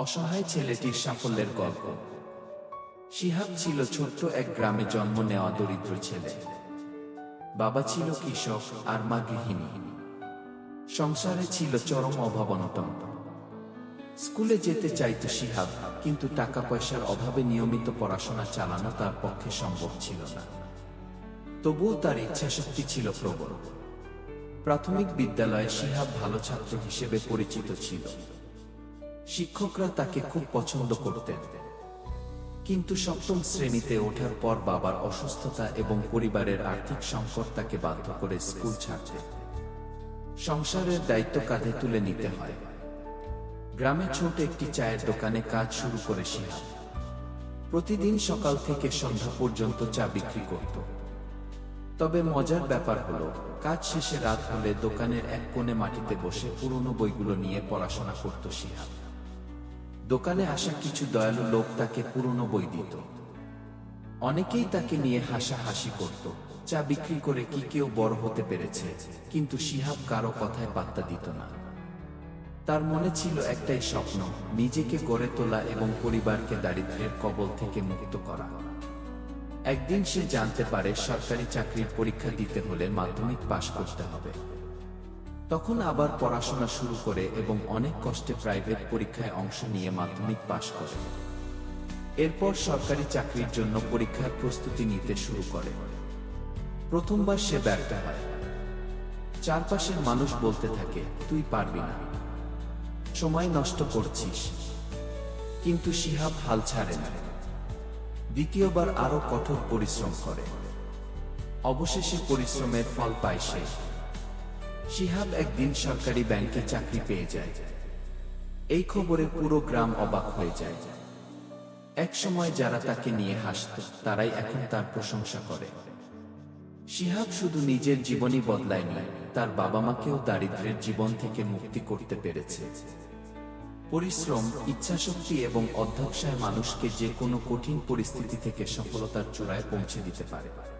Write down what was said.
অসহায় ছেলেটির সাফল্যের গল্প। শিহাব ছিল ছোট্ট এক গ্রামে জন্ম নেওয়া দরিদ্র ছেলে। বাবা ছিল কৃষক আর মা গৃহিণী। সংসারে ছিল চরম অভাবনটন। স্কুলে যেতে চাইতো শিহাব, কিন্তু টাকা পয়সার অভাবে নিয়মিত পড়াশোনা চালানো তার পক্ষে সম্ভব ছিল না। তবুও তার ইচ্ছাশক্তি ছিল প্রবল। প্রাথমিক বিদ্যালয়ে শিহাব ভালো ছাত্র হিসেবে পরিচিত ছিল। শিক্ষকরা তাকে খুব পছন্দ করতেন। কিন্তু সপ্তম শ্রেণীতে ওঠার পর বাবার অসুস্থতা এবং পরিবারের আর্থিক সংকট তাকে বাধ্য করে স্কুল ছাড়তে। সংসারের দায়িত্ব কাঁধে তুলে নিতে হয়। গ্রামে ছোট একটি চায়ের দোকানে কাজ শুরু করে শিহাব প্রতিদিন সকাল থেকে সন্ধ্যা পর্যন্ত চা বিক্রি করত। তবে মজার ব্যাপার হলো, কাজ শেষে রাত হলে দোকানের এক কোণে মাটিতে বসে পুরনো বইগুলো নিয়ে পড়াশোনা করত শিহাব দোকানে আসা কিছু দয়ালু লোক তাকে পুরনো বই দিত। অনেকেই তাকে নিয়ে হাসাহাসি করত, চা বিক্রি করে কি কেউ বড় হতে পেরেছে, কিন্তু শিহাব কারও কথায় পাত্তা দিত না। তার মনে ছিল একটাই স্বপ্ন, নিজেকে গড়ে তোলা এবং পরিবারকে দারিদ্র্যের কবল থেকে মুক্ত করা। একদিন সে জানতে পারে সরকারি চাকরির পরীক্ষা দিতে হলে মাধ্যমিক পাশ করতে হবে। তখন আবার পড়াশোনা শুরু করে এবং অনেক কষ্টে প্রাইভেট পরীক্ষায় অংশ নিয়ে মাধ্যমিক পাশ করে। এরপর সরকারি চাকরির জন্য পরীক্ষার প্রস্তুতি নিতে শুরু করে। প্রথমবার সে ব্যর্থ হয়। চারপাশের মানুষ বলতে থাকে, তুই পারবি না। সময় নষ্ট করছিস। কিন্তু শিহাব হাল ছাড়ে না। দ্বিতীয়বার আরও কঠোর পরিশ্রম করে। অবশেষে পরিশ্রমের ফল পায় সে। শিহাব একদিন সরকারি ব্যাংকে চাকরি পেয়ে যায়। এই খবরে পুরো গ্রাম অবাক হয়ে যায়। এক সময় যারা তাকে নিয়ে হাসত, তারাই এখন তার প্রশংসা করে। শিহাব শুধু নিজের জীবনই বদলায়নি, তার বাবা মাকেও দারিদ্র্যের জীবন থেকে মুক্তি করতে পেরেছে। পরিশ্রম, ইচ্ছাশক্তি এবং অধ্যবসায় মানুষকে যে কোনো কঠিন পরিস্থিতি থেকে সফলতার চূড়ায় পৌঁছে দিতে পারে।